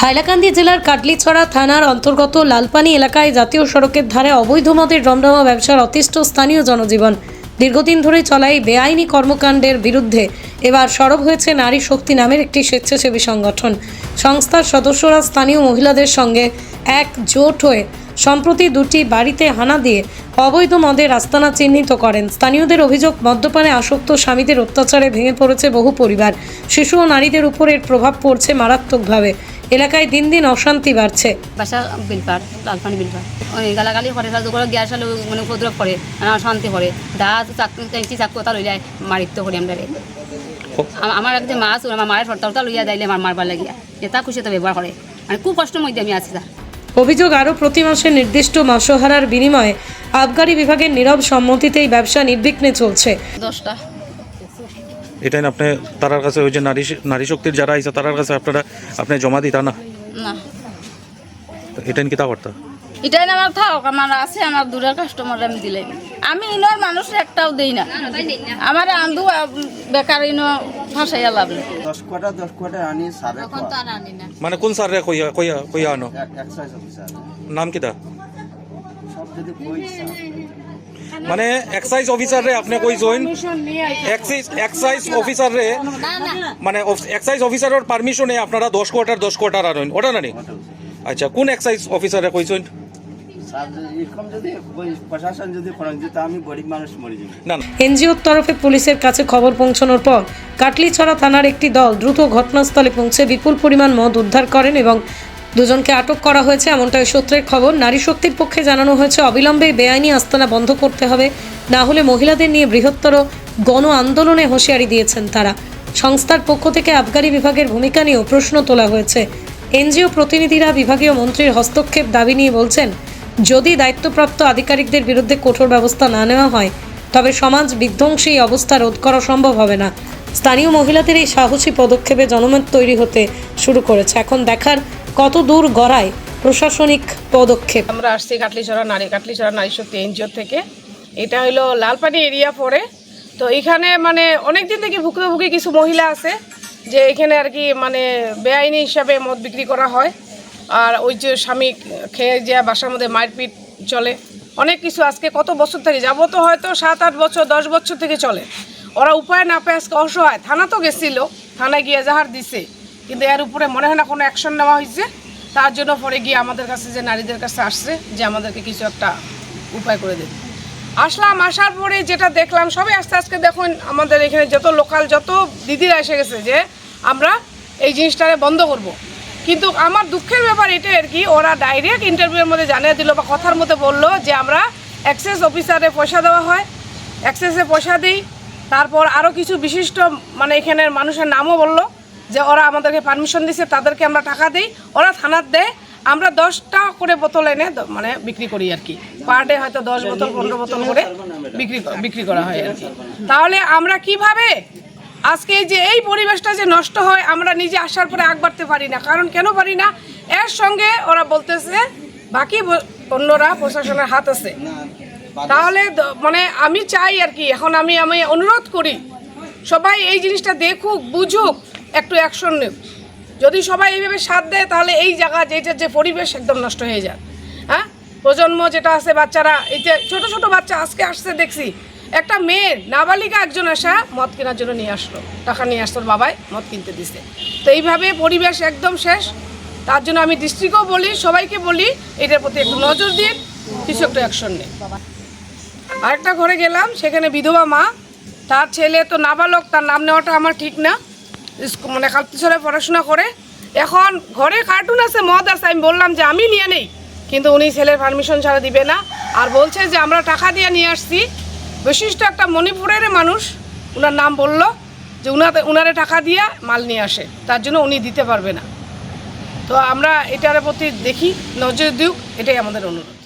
হাইলাকান্দি জেলার কাটলিছড়া থানার অন্তর্গত লালপানি এলাকায় জাতীয় সড়কের ধারে অবৈধ মদের রমরমা ব্যবসার অতিষ্ঠ স্থানীয় জনজীবন। দীর্ঘদিন ধরে চলা এই বেআইনি কর্মকাণ্ডের বিরুদ্ধে এবার সরব হয়েছে নারী শক্তি নামের একটি স্বেচ্ছাসেবী সংগঠন। সংস্থার সদস্যরা স্থানীয় মহিলাদের সঙ্গে এক জোট হয়ে সম্প্রতি দুটি বাড়িতে হানা দিয়ে অবৈধ মদের আস্তানা চিহ্নিত করেন। স্থানীয়দের অভিযোগ, মদ্যপানে আসক্ত স্বামীদের অত্যাচারে ভেঙে পড়েছে বহু পরিবার। শিশু ও নারীদের উপর এর প্রভাব পড়ছে মারাত্মকভাবে। এলাকায় দিন দিন অশান্তি বাড়ছে। গালাগালি করে গ্যাস আলু মানে উপদ্রব করে নানা শান্তি করে। দা চাকু কেঁচি চাকু তা লইয়া মারিত্ব করি আমরা আম- আমার একদিন মাছ আমার মায়ের হরতা হরতা লইয়া দিলে আমার মারবার লাগিয়া। এটা খুশি তো ব্যবহার করে। মানে খুব কষ্টের মধ্যে আমি আছি অভিযোগ আরও প্রতি মাসে নির্দিষ্ট মাসহারার বিনিময়ে আবগারি বিভাগের নীরব সম্মতিতেই এই ব্যবসা নির্বিঘ্নে চলছে। দশটা। এটাই না আপনি তারার কাছে ওই যে নারী নারী শক্তির যারা আইসা তারার কাছে আপনারা আপনি জমা দিতা না? না। তো এটাই কি তা করতা? এটাই না আমার থাক আমার আছে আমার দূরের কাস্টমার আমি দিলে। আমি ইনোর মানুষ একটাও দেই না। আমার আন্দু বেকার ইনো ফাঁসাইয়া লাভ নেই। দশ কোয়ার্টার দশ কোয়ার্টার আনি সাড়ে মানে কোন স্যার রে কইয়া কইয়া কইয়া আনো? নাম সব মানে এক্সাইজ অফিসার রে আপনি কই জয়েন এক্সাইজ এক্সাইজ অফিসার রে মানে এক্সাইজ অফিসারের পারমিশনে আপনারা দশ কোয়ার্টার দশ কোয়ার্টার আনেন। ওটা না নি? আচ্ছা কোন এক্সাইজ অফিসারে কইছেন এনজিওর তরফে পুলিশের কাছে খবর পৌঁছানোর পর কাটলিছড়া থানার একটি দল দ্রুত ঘটনাস্থলে পৌঁছে বিপুল পরিমাণ মদ উদ্ধার করেন এবং দুজনকে আটক করা হয়েছে এমনটাই সূত্রের খবর। নারী শক্তির পক্ষে জানানো হয়েছে অবিলম্বে বেআইনি আস্তানা বন্ধ করতে হবে না হলে মহিলাদের নিয়ে বৃহত্তর গণ আন্দোলনে হুঁশিয়ারি দিয়েছেন তারা। সংস্থার পক্ষ থেকে আবগারি বিভাগের ভূমিকা নিয়েও প্রশ্ন তোলা হয়েছে। এনজিও প্রতিনিধিরা বিভাগীয় মন্ত্রীর হস্তক্ষেপ দাবি নিয়ে বলছেন যদি দায়িত্বপ্রাপ্ত আধিকারিকদের বিরুদ্ধে কঠোর ব্যবস্থা না নেওয়া হয়, তবে সমাজ বিধ্বংসী অবস্থা রোধ করা সম্ভব হবে না। স্থানীয় মহিলাদের এই সাহসী পদক্ষেপে জনমত তৈরি হতে শুরু করেছে। এখন দেখার কত দূর গড়ায় প্রশাসনিক পদক্ষেপ। আমরা আসছি কাটলিছড়া নারী কাটলিছড়া নারী শক্তি এনজিও থেকে। এটা হলো লালপানি এরিয়া পড়ে তো এখানে মানে অনেক দিন থেকে ভুক্তভোগী কিছু মহিলা আছে, যে এখানে আর কি মানে বেআইনি হিসাবে মদ বিক্রি করা হয়। আর ওই যে স্বামী খেয়ে যা বাসার মধ্যে মারপিট চলে। অনেক কিছু আজকে কত বছর থেকে, যাব তো হয়তো সাত আট বছর, দশ বছর থেকে চলে। ওরা উপায় না পেয়ে আজকে অসহায়। থানা তো গেছিল, থানায় গিয়ে এজাহার দিছে। কিন্তু এর উপরে মনে হয় না কোনো অ্যাকশন নেওয়া হয়েছে। তার জন্য পরে গিয়ে আমাদের কাছে যে নারীদের কাছে আসছে, যে আমাদেরকে কিছু একটা উপায় করে দেবে। আসলাম, আসার পরে যেটা দেখলাম, সবাই আস্তে আস্তে দেখুন, আমাদের এখানে যত লোকাল যত দিদিরা এসে গেছে যে আমরা এই জিনিসটারে বন্ধ করব। কিন্তু আমার দুঃখের ব্যাপার এটাই আর কি, ওরা ডাইরেক্ট ইন্টারভিউয়ের মধ্যে জানিয়ে দিল বা কথার মধ্যে বলল যে আমরা অ্যাক্সেস অফিসারে পয়সা দেওয়া হয় অ্যাক্সেসে পয়সা দিই। তারপর আরও কিছু বিশিষ্ট মানে এখানের মানুষের নামও বলল যে ওরা আমাদেরকে পারমিশন দিছে, তাদেরকে আমরা টাকা দিই। ওরা থানার দেয়, আমরা দশটা করে বোতল এনে মানে বিক্রি করি আর কি। পার ডে হয়তো দশ বোতল, পনেরো বোতল করে বিক্রি বিক্রি করা হয় আর কি। তাহলে আমরা কীভাবে আজকে যে এই পরিবেশটা যে নষ্ট হয়, আমরা নিজে আসার পরে আগ বাড়তে পারি না। কারণ কেন পারি না? এর সঙ্গে ওরা বলতেছে, বাকি অন্যরা প্রশাসনের হাত আছে। তাহলে মানে আমি চাই আর কি, এখন আমি আমি অনুরোধ করি, সবাই এই জিনিসটা দেখুক, বুঝুক, একটু অ্যাকশন নেব যদি সবাই এইভাবে সাথ দেয়, তাহলে এই জায়গা যেটা যে পরিবেশ একদম নষ্ট হয়ে যায়। হ্যাঁ? প্রজন্ম যেটা আছে, বাচ্চারা, এই যে ছোট ছোট বাচ্চা আজকে আসছে, দেখছি একটা মেয়ে নাবালিকা একজন আসা মদ কেনার জন্য নিয়ে আসলো। টাকা নিয়ে আসতো বাবাই, মদ কিনতে দিছে। তো এইভাবে পরিবেশ একদম শেষ। তার জন্য আমি ডিস্ট্রিক্টও বলি, সবাইকে বলি, এটার প্রতি একটু নজর দিন, কিছু একটু অ্যাকশন নেই আরেকটা ঘরে গেলাম, সেখানে বিধবা মা। তার ছেলে তো নাবালক, তার নাম নেওয়াটা আমার ঠিক না। মানে কালকিশোরে পড়াশোনা করে। এখন ঘরে কার্টুন আছে, মদ আছে, আমি বললাম যে আমি নিয়ে নেই। কিন্তু উনি ছেলের পারমিশন ছাড়া দিবে না। আর বলছে যে আমরা টাকা দিয়ে নিয়ে আসছি। বিশিষ্ট একটা মণিপুরের মানুষ ওনার নাম বলল যে উনাতে, উনারে টাকা দিয়ে মাল নিয়ে আসে, তার জন্য উনি দিতে পারবে না। তো আমরা এটার প্রতি দেখি, নজর দিক এটাই আমাদের অনুরোধ।